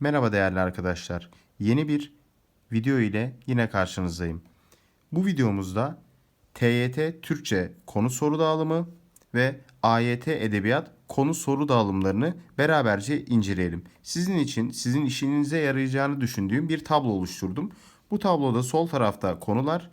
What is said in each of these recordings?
Merhaba değerli arkadaşlar. Yeni bir video ile yine karşınızdayım. Bu videomuzda TYT Türkçe konu soru dağılımı ve AYT Edebiyat konu soru dağılımlarını beraberce inceleyelim. Sizin için, sizin işinize yarayacağını düşündüğüm bir tablo oluşturdum. Bu tabloda sol tarafta konular,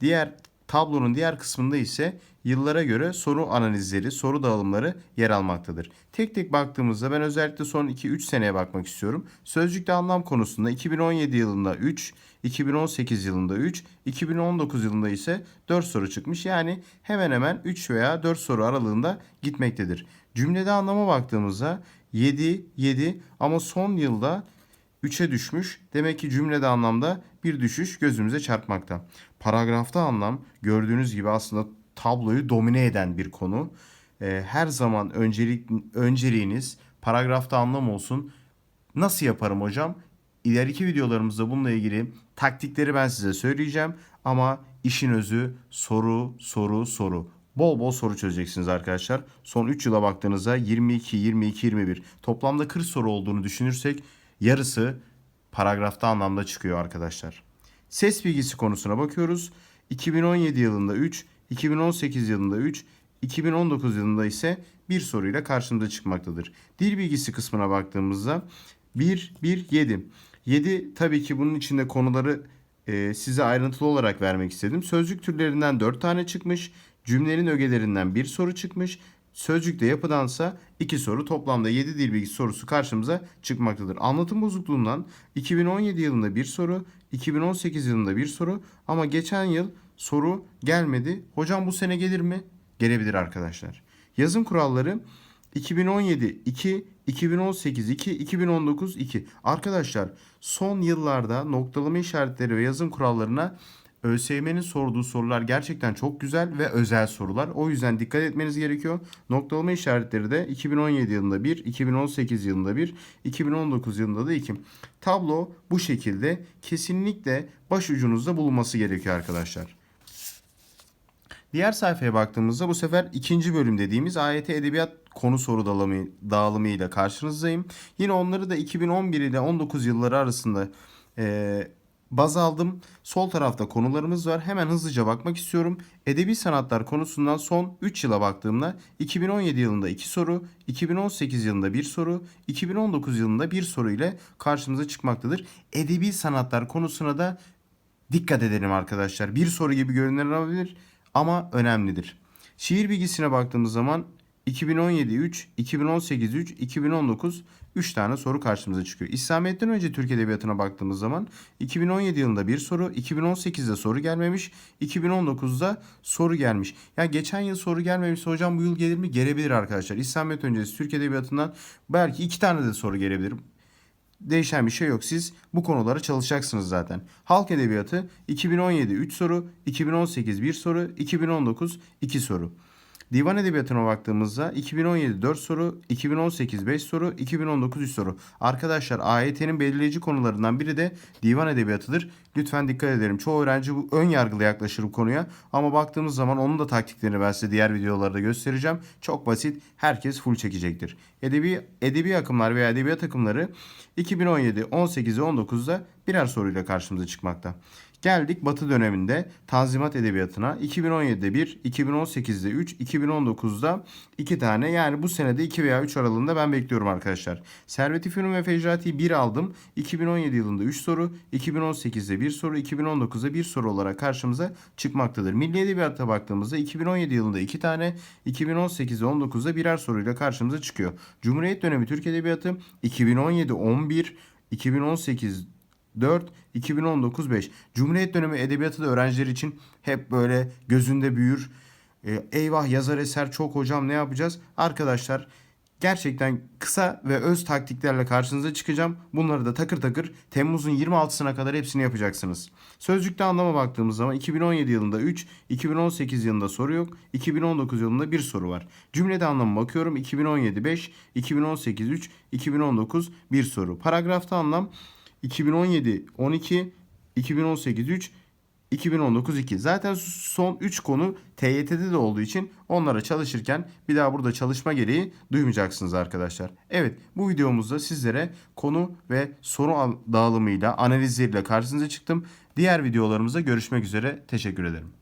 Diğer tablonun diğer kısmında ise yıllara göre soru analizleri, soru dağılımları yer almaktadır. Tek tek baktığımızda ben özellikle son 2-3 seneye bakmak istiyorum. Sözcükte anlam konusunda 2017 yılında 3, 2018 yılında 3, 2019 yılında ise 4 soru çıkmış. Yani hemen hemen 3 veya 4 soru aralığında gitmektedir. Cümlede anlama baktığımızda 7, 7 ama son yılda 3'e düşmüş. Demek ki cümlede anlamda bir düşüş gözümüze çarpmakta. Paragrafta anlam gördüğünüz gibi aslında tabloyu domine eden bir konu. Ee, her zaman öncelik önceliğiniz paragrafta anlam olsun. Nasıl yaparım hocam? İleriki videolarımızda bununla ilgili taktikleri ben size söyleyeceğim ama işin özü soru, soru, soru. Bol bol soru çözeceksiniz arkadaşlar. Son 3 yıla baktığınızda 22, 22, 21 toplamda 40 soru olduğunu düşünürsek yarısı paragrafta anlamda çıkıyor arkadaşlar. Ses bilgisi konusuna bakıyoruz. 2017 yılında 3, 2018 yılında 3, 2019 yılında ise bir soruyla karşımıza çıkmaktadır. Dil bilgisi kısmına baktığımızda 1, 1, 7. 7 tabii ki bunun içinde konuları e, size ayrıntılı olarak vermek istedim. Sözcük türlerinden 4 tane çıkmış. Cümlenin ögelerinden bir soru çıkmış. Sözcükte yapıdansa 2 soru toplamda 7 dil bilgisi sorusu karşımıza çıkmaktadır. Anlatım bozukluğundan 2017 yılında bir soru, 2018 yılında bir soru ama geçen yıl soru gelmedi. Hocam bu sene gelir mi? Gelebilir arkadaşlar. Yazım kuralları 2017 2, 2018 2, 2019 2. Arkadaşlar son yıllarda noktalama işaretleri ve yazım kurallarına ÖSYM'nin sorduğu sorular gerçekten çok güzel ve özel sorular. O yüzden dikkat etmeniz gerekiyor. Noktalama işaretleri de 2017 yılında 1, 2018 yılında 1, 2019 yılında da 2. Tablo bu şekilde kesinlikle baş ucunuzda bulunması gerekiyor arkadaşlar. Diğer sayfaya baktığımızda bu sefer ikinci bölüm dediğimiz AYT Edebiyat konu soru dağılımı, dağılımıyla karşınızdayım. Yine onları da 2011 ile 19 yılları arasında e, baz aldım. Sol tarafta konularımız var. Hemen hızlıca bakmak istiyorum. Edebi sanatlar konusundan son 3 yıla baktığımda 2017 yılında 2 soru, 2018 yılında 1 soru, 2019 yılında 1 soru ile karşımıza çıkmaktadır. Edebi sanatlar konusuna da dikkat edelim arkadaşlar. Bir soru gibi görünebilir ama önemlidir. Şiir bilgisine baktığımız zaman 2017 3, 2018 3, 2019 3 tane soru karşımıza çıkıyor. İslamiyet'ten önce Türk Edebiyatı'na baktığımız zaman 2017 yılında bir soru, 2018'de soru gelmemiş, 2019'da soru gelmiş. Ya geçen yıl soru gelmemişse hocam bu yıl gelir mi? Gelebilir arkadaşlar. İslamiyet öncesi Türk Edebiyatı'ndan belki iki tane de soru gelebilir değişen bir şey yok. Siz bu konulara çalışacaksınız zaten. Halk Edebiyatı 2017 3 soru, 2018 1 soru, 2019 2 soru. Divan Edebiyatı'na baktığımızda 2017 4 soru, 2018 5 soru, 2019 3 soru. Arkadaşlar AYT'nin belirleyici konularından biri de divan edebiyatıdır. Lütfen dikkat edelim. Çoğu öğrenci bu ön yargılı yaklaşır bu konuya. Ama baktığımız zaman onun da taktiklerini ben size diğer videolarda göstereceğim. Çok basit. Herkes full çekecektir. Edebi, edebi akımlar veya edebiyat akımları 2017, 18 ve 19'da birer soruyla karşımıza çıkmakta. Geldik Batı döneminde Tanzimat Edebiyatı'na. 2017'de 1, 2018'de 3, 2019'da 2 tane. Yani bu senede 2 veya 3 aralığında ben bekliyorum arkadaşlar. Servet-i Fünun ve Fecrati'yi 1 aldım. 2017 yılında 3 soru, 2018'de 1 soru, 2019'da 1 soru olarak karşımıza çıkmaktadır. Milli Edebiyat'a baktığımızda 2017 yılında 2 tane, 2018 ve 19'da birer soruyla karşımıza çıkıyor. Cumhuriyet dönemi Türk Edebiyatı 2017 11, 2018 4, 2019 5. Cumhuriyet dönemi edebiyatı da öğrenciler için hep böyle gözünde büyür. E, eyvah yazar eser çok hocam ne yapacağız? Arkadaşlar gerçekten kısa ve öz taktiklerle karşınıza çıkacağım. Bunları da takır takır Temmuz'un 26'sına kadar hepsini yapacaksınız. Sözcükte anlama baktığımız zaman 2017 yılında 3, 2018 yılında soru yok, 2019 yılında bir soru var. Cümlede anlama bakıyorum 2017 5, 2018 3, 2019 bir soru. Paragrafta anlam 2017 12, 2018 3, 2019 2. Zaten son 3 konu TYT'de de olduğu için onlara çalışırken bir daha burada çalışma gereği duymayacaksınız arkadaşlar. Evet bu videomuzda sizlere konu ve soru dağılımıyla analizleriyle karşınıza çıktım. Diğer videolarımızda görüşmek üzere. Teşekkür ederim.